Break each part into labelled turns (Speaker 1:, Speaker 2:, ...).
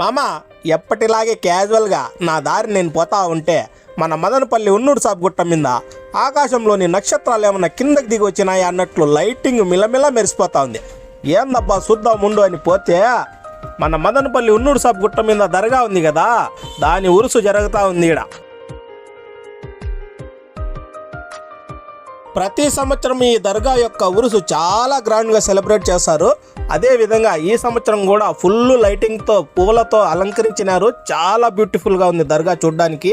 Speaker 1: మామ ఎప్పటిలాగే క్యాజువల్గా నా దారి నేను పోతా ఉంటే మన మదనపల్లి ఉన్నూరు సాబ్ గుట్ట మీద ఆకాశంలోని నక్షత్రాలు ఏమన్నా కిందకి దిగి వచ్చినాయి అన్నట్లు లైటింగ్ మిలమిల మెరిసిపోతా ఉంది. ఏందబ్బా చూద్దాం ముందు అని పోతే మన మదనపల్లి ఉన్నూరు సాబ్ గుట్ట మీద దర్గా ఉంది కదా దాని ఉరుసు జరుగుతూ ఉంది ఈడ. ప్రతి సంవత్సరం ఈ దర్గా యొక్క ఉరుసు చాలా గ్రాండ్గా సెలబ్రేట్ చేస్తారు. అదేవిధంగా ఈ సంవత్సరం కూడా ఫుల్ లైటింగ్తో పువ్వులతో అలంకరించినారు. చాలా బ్యూటిఫుల్గా ఉంది దర్గా చూడ్డానికి.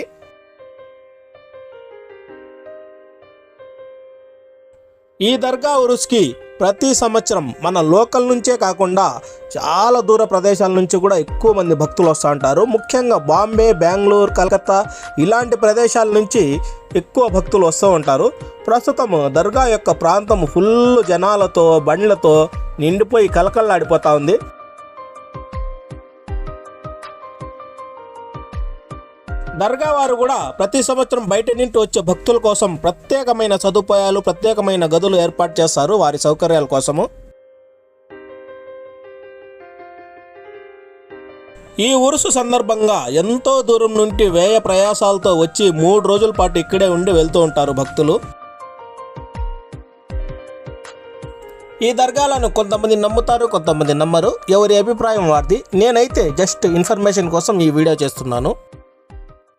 Speaker 1: ఈ దర్గా ఉరుస్కి ప్రతి సంవత్సరం మన లోకల్ నుంచే కాకుండా చాలా దూర ప్రదేశాల నుంచి కూడా ఎక్కువ మంది భక్తులు వస్తూ ఉంటారు. ముఖ్యంగా బాంబే బెంగళూరు కలకత్తా ఇలాంటి ప్రదేశాల నుంచి ఎక్కువ భక్తులు వస్తూ ఉంటారు. ప్రస్తుతం దర్గా యొక్క ప్రాంతం ఫుల్ జనాలతో బండ్లతో నిండిపోయి కలకల్లాడిపోతా ఉంది. దర్గా వారు కూడా ప్రతి సంవత్సరం బయట నుండి వచ్చే భక్తుల కోసం ప్రత్యేకమైన సదుపాయాలు ప్రత్యేకమైన గదులు ఏర్పాటు చేస్తారు వారి సౌకర్యాల కోసము. ఈ ఉరుసు సందర్భంగా ఎంతో దూరం నుండి వ్యయ ప్రయాసాలతో వచ్చి మూడు రోజుల పాటు ఇక్కడే ఉండి వెళ్తూ ఉంటారు భక్తులు. ఈ దర్గాలను కొంతమంది నమ్ముతారు కొంతమంది నమ్మరు. ఎవరి అభిప్రాయం వారిది. నేనైతే జస్ట్ ఇన్ఫర్మేషన్ కోసం ఈ వీడియో చేస్తున్నాను.